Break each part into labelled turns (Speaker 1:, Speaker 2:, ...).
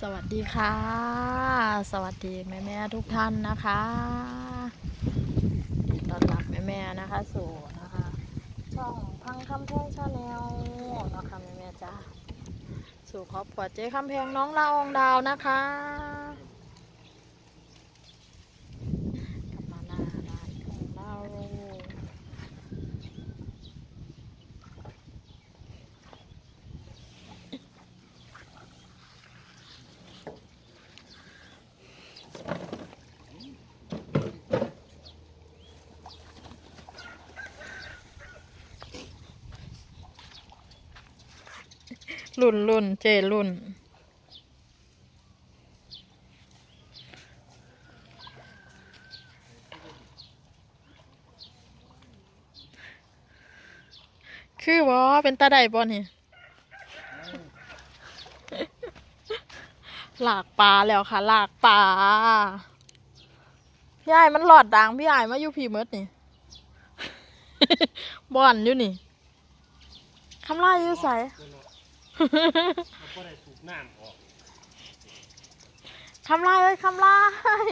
Speaker 1: สวัสดีค่ะ สวัสดีแม่แม่ทุกท่านนะคะต้อนรับแม่แม่นะคะสู่นะคะ ช่องพังคำแพงชาแนลนะคะแม่แม่จ้าสู่ครอบครัวเจ๊คำแพงน้องละอองดาวนะคะกลับมาหน้าร้านของเรา รุ่นรุ่นเจรุ่น คือบ่เป็นตาใดบ่นี่หลากปลาแล้วค่ะ หลากปลาพี่ไอ้ายมันหลอดดังพี่ไอ้ายมาอยู่พี่เมดนี่บ่อนอยู่นี่คำลายอยู่ใส
Speaker 2: เขา ก็ได้สูบน้ำออก
Speaker 1: คำลายเอ้ยคำลาย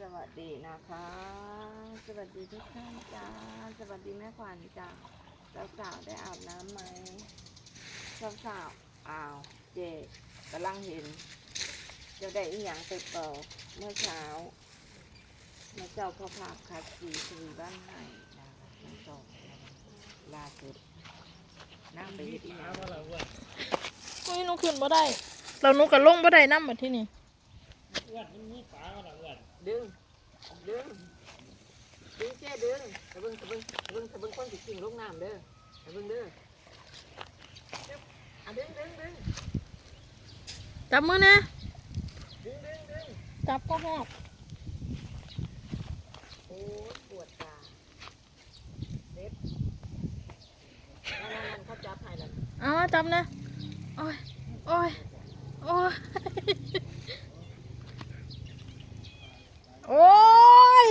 Speaker 3: สวัสดีนะคะ สวัสดีทุกท่านจ้า สวัสดีแม่ขวัญจ้าสาวๆได้อาบน้ำไหมสาวๆอ้าว เจกำลังเห็นเจะได้อีหยังไปเป่าเมื่อเช้าแม่เจ้าพ่อภาพคัดสีสวีบ้านไห้นะคะน้องสองล่าสุดนั่งไปเฮ็ดอีหยัง
Speaker 2: น้ำอะไรอ้วน
Speaker 1: อุ้ยหนูขึ้นบ่ได้ เราหนูกับลงบ่ได้น้ำแบบที่นี่
Speaker 2: อ้วนมันมีปลาอะไรอ้วน
Speaker 3: ดึง ดึง ดึงเจ๊ดึงตะเบิงตะเบิงตะเบิงตะเบิงคนสิกิ่งลงน้ำเด้อตะเบิงเด้ออะดึงดึงดึง
Speaker 1: จับมือนะ
Speaker 3: ดึงดึงดึง
Speaker 1: จับก็หอบ
Speaker 3: โอ้ยปวดตาเด็บนั่นนั่นนั่นเขาจับให้แล้ว
Speaker 1: เอามาจับนะ โอ้ย โอ้ย โอ้ย โอ้ย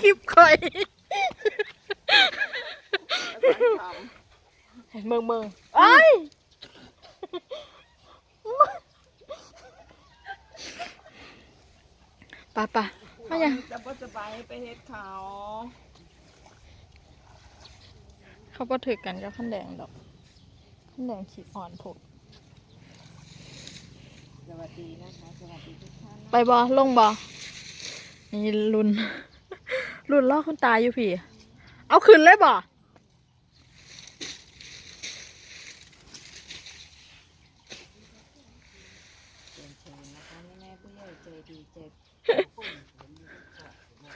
Speaker 1: คลิปข่อย เมืองเมืองไอ้ยไป่ะป่ะมายัง
Speaker 3: จะบ่สบายไปเฮ็ดเขา
Speaker 1: เขาก็ถือกันกับขันแดงดอกขันแดงขีดอ่อนผก
Speaker 3: สวัสดีนะคะสวัสดีทุกท่าน
Speaker 1: ไปบอลงบอนี่รุนรุนล่อคุณตาอยู่พี่ เอาขึ้นเลยบอ
Speaker 3: เชิญเชิญนะคะแม่แม่ผู้ ใจดีใจปุ่นผมอยู่ที่เกาะนะ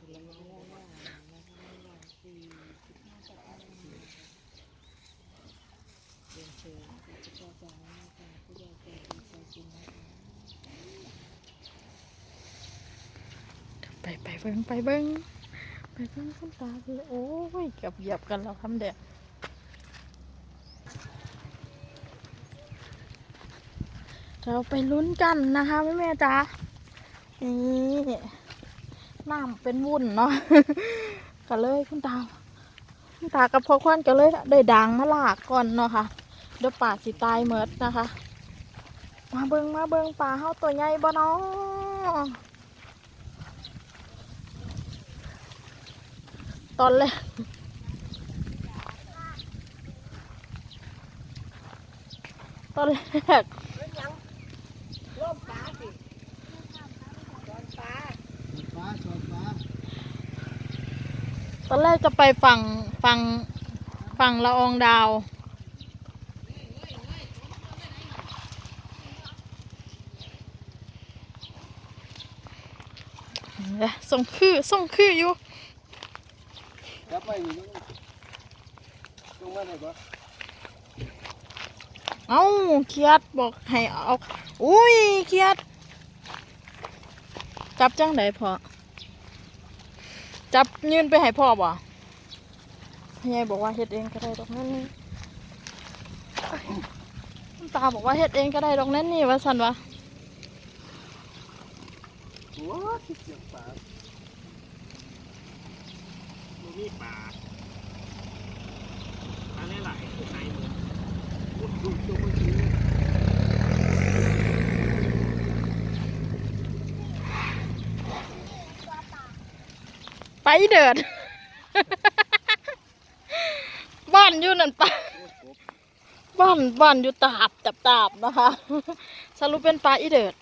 Speaker 3: ผลไม้ล้วนะนะคะอย่างสี่สิบห้าจัดให้นเชิญเชิญนะเจ้าจ๋าแม่จ๋าผู้ใหญ่ใจดีใจจริงนะคะ
Speaker 1: ไปไปเบิ้งไปเบิ้งไปเบิ้งคุณตาคือโอ้ยเกือบเหยียบกันแล้วคำแดง เราไปลุ้นกันนะคะแม่แม่จ๋านี่น้ำเป็นวุ่นเนาะก็เลยคุณตาคุณตากับพ่อควันก็เลยได้ดังมาลากก่อนเนาะค่ะเดี๋ยวป่าสิตายเมดนะคะ มาเบิงมาเบิงป่าเฮาตัวใหญ่บ่เนาะตอนแรกตอนแรก
Speaker 3: เป็นยังร่มฟ้าสิร่มฟ้า
Speaker 2: ฟ้าชนฟ้า
Speaker 1: ตอนแรกจะไปฝั่งฝั่งฝั่งละอองดาว ส่งคือส่งคืออยู่
Speaker 2: จับไปอยู่นี่ลงมาไหนบ่
Speaker 1: เอ้าเคียดบอกให้เอา อุ้ยเคียด จับจังไดพอจับยืนไปให้พ่อบ่พ่อใหญ่บอกว่าเฮ็ดเองก็ได้ดอกนั่นนี่คุณตาบอกว่าเฮ็ดเองก็ได้ดอกแน่นนี่ว่าสันวะ
Speaker 2: หัวที่เสียงปลา
Speaker 4: บ่มีปลาปลาหลายๆคือไทยหมด
Speaker 2: วุ้นดูตัวมันสี
Speaker 1: ไป เดิดบ้านอยู่นั่นปะบ้านบ้านอยู่ตาบจับตาบนะคะสรุปเป็นปลาอีเดิด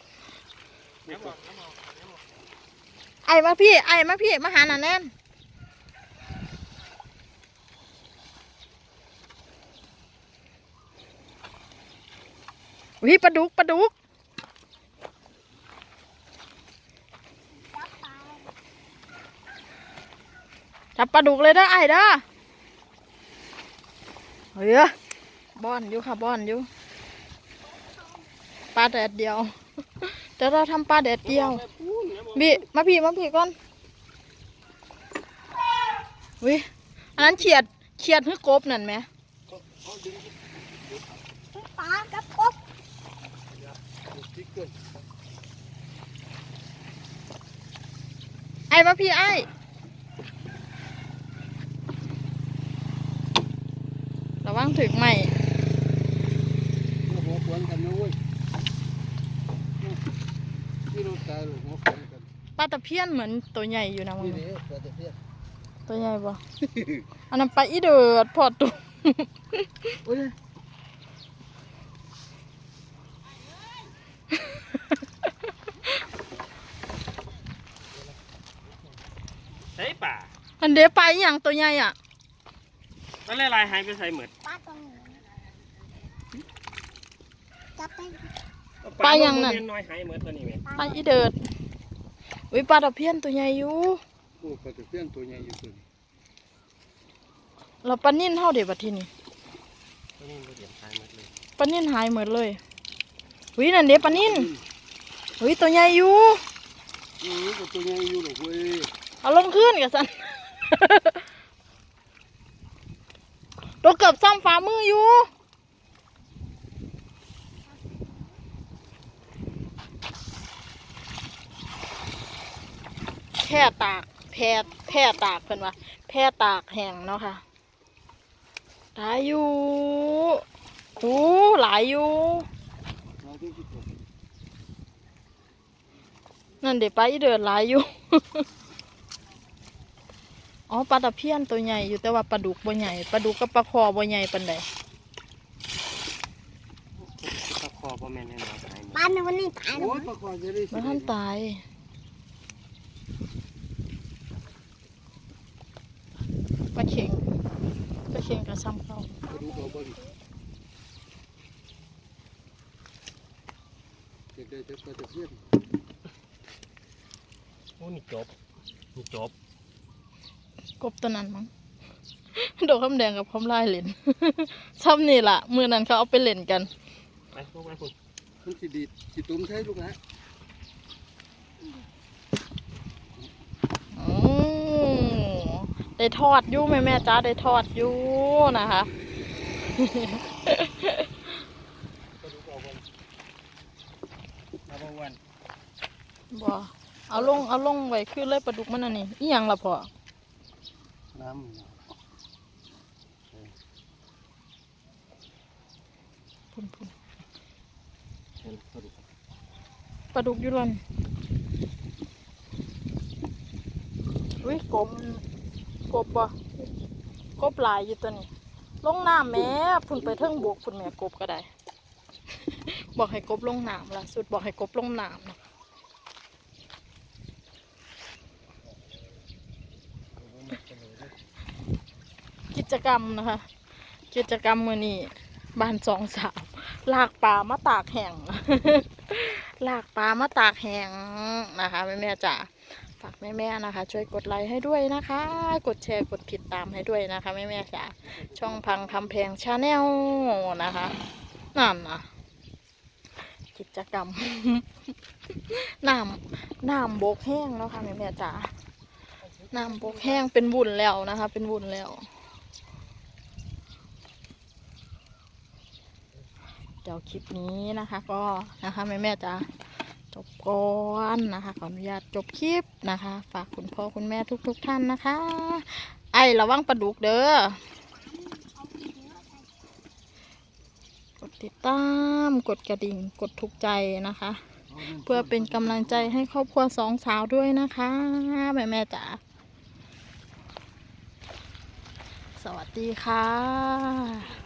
Speaker 1: ไอ้มาพี่ ไอ้มาพี่ มาหาหน่ะแน่นวิปลาดุกปลาดุก จับปลาดุกเลยเด้อไอ้เด้อเฮ้ยบอนอยู่ค่ะบอนอยู่ปลาแดดเดียวเดี๋ยวเราทำปลาแดดเดียวบีมาพี่มาพี่ก่อนวิอันนั้นเฉียดเฉียดคือกบนั่นไหม
Speaker 5: ปลากับกบ
Speaker 2: ที่เกิด
Speaker 1: ไอ้มาพี่ไอ้ ระวังถึกใหม่
Speaker 2: หัวขวนกันนะเว้ยนี่รถตายหรือหัวขวนกัน
Speaker 1: ปลาตะเพียนเหมือนตัวใหญ่อยู่นะมึ
Speaker 2: นี่
Speaker 1: ง
Speaker 2: เด้อปลาตะเพียน
Speaker 1: ตัวใหญ่ปะอันนั้นปลาอีเดือดพอตุ
Speaker 2: โอ้ย
Speaker 4: ใช้ป่า
Speaker 1: อันเดียวปลาอหย่างตัวใหญ่อะ
Speaker 4: ปลาหลายๆหายไปใส่หมด
Speaker 5: ปลาตรงนี้ จับไป
Speaker 1: ปลาอย่างนั้น
Speaker 4: บ่แม่น้อยหายหมดตัวนี้แม่
Speaker 1: ปลาอีเดือดวิปลาตะเพียนตัวใหญ่อยู่
Speaker 2: โอ้ปลาตะเพียนตัวใหญ่อยู่ตัวนี้
Speaker 1: เราปลานิ่นเท่าเดี๋ยวบัดทีนี้
Speaker 4: ตัวนี้บ่เดี๋ยวหายหมดเลย
Speaker 1: ปลานิ่นหายหมดเลยวินั่นเดี๋ยวปลานิ่นวิตัวใหญ่อยู่
Speaker 2: อือก็ตัวใหญ่อยู่หรอกเว้ย
Speaker 1: เอาลงขึ้นกับสันตัวเกือบซ้ำฝ่ามืออยู่ แพ่ตากแพ่แพ่ตากเพิ่นว่าแพ่ตากแห้งเนาะค่ะหลายอยู่โอ้หลายอยู่
Speaker 2: เราที่ที่ตก
Speaker 1: นั่นเดี๋ยวปลาอีเดือดหลายอยู่ อ๋อปลาตะเพียนตัวใหญ่อยู่แต่ว่าปลาดุกบ่ใหญ่ปลาดุกกับปลาคอบ่ใหญ่ปานใด
Speaker 4: ตะคอบ่แม่นน้อยๆหายหมด
Speaker 5: ปลาในวันนี้ตายแล้ว
Speaker 2: โอ้ย
Speaker 5: มั้ง
Speaker 2: ปลาคอจะได้
Speaker 1: มันท่านตาย ปลาเข็งปลาเข็งกับซ้ำเขา
Speaker 2: ปลาดูเอาบ่ดิเด็กได้แต่ปลาตะเพียน
Speaker 4: โอ้นี่จบนี่จบ
Speaker 1: กบตัวนั้นมั้งโดดคำแดงกับคำลายเล่นซ้ำนี่ล่ะมือนั้นเขาเอาไปเล่นกัน
Speaker 4: ไปพวกไปพุ่น
Speaker 2: มันสิดีดสิตุ้มใช้ลูกนะ
Speaker 1: โอ้ ได้ทอดอยู่แม่แม่จ้าได้ทอดอยู่นะคะ
Speaker 4: เอาบ่วัน
Speaker 1: บ่เอาลงเอาลงไว้คือเลยปลาดุกมันอันนี้อีหยังล่ะพ่อ
Speaker 2: น้
Speaker 1: พุ่นพุ่น
Speaker 4: เห็นปลาดุก
Speaker 1: ปลาดุกอยู่ลันอุ้ยกบ กบบ่กบหลายอยู่ตัวนี้ ลงน้ำแม่พุ่นไปเทิงบวกพุ่นแม่กบก็ได้ บอกให้กบลงน้ำล่ะสุดบอกให้กบลงน้ำนะกิจกรรมนะคะ กิจกรรมมือนี้บ้านสองสาวลากปลามาตากแห้งลากปลามาตากแห้งนะคะแม่แม่ๆจ๋า ฝากแม่แม่ๆนะคะ ช่วยกดไลค์ให้ด้วยนะคะ กดแชร์กดติดตามให้ด้วยนะคะแม่แม่ๆจ๋าช่องพังคำแพงชาแนลนะคะนั่นนะกิจกรรมน้ำน้ำโบกแห้งแล้วค่ะแม่แม่ๆจ๋าน้ำโบกแห้งเป็นวุ่นแล้วนะคะ เป็นวุ่นแล้วเดี๋ยวคลิปนี้นะคะ ก็นะคะแม่แม่ๆจะจบ ก่อนนะคะขออนุญาตจบคลิปนะคะ ฝากคุณพ่อคุณแม่ทุกๆทท่านนะคะ ไอระวังปลาดุกเด้อกดติดตามกดกระดิ่งกดถูกใจนะคะ เพื่อเป็นกำลังใจให้ครอบครัวสองสาวด้วยนะคะ แม่แม่จ๋าสวัสดีค่ะ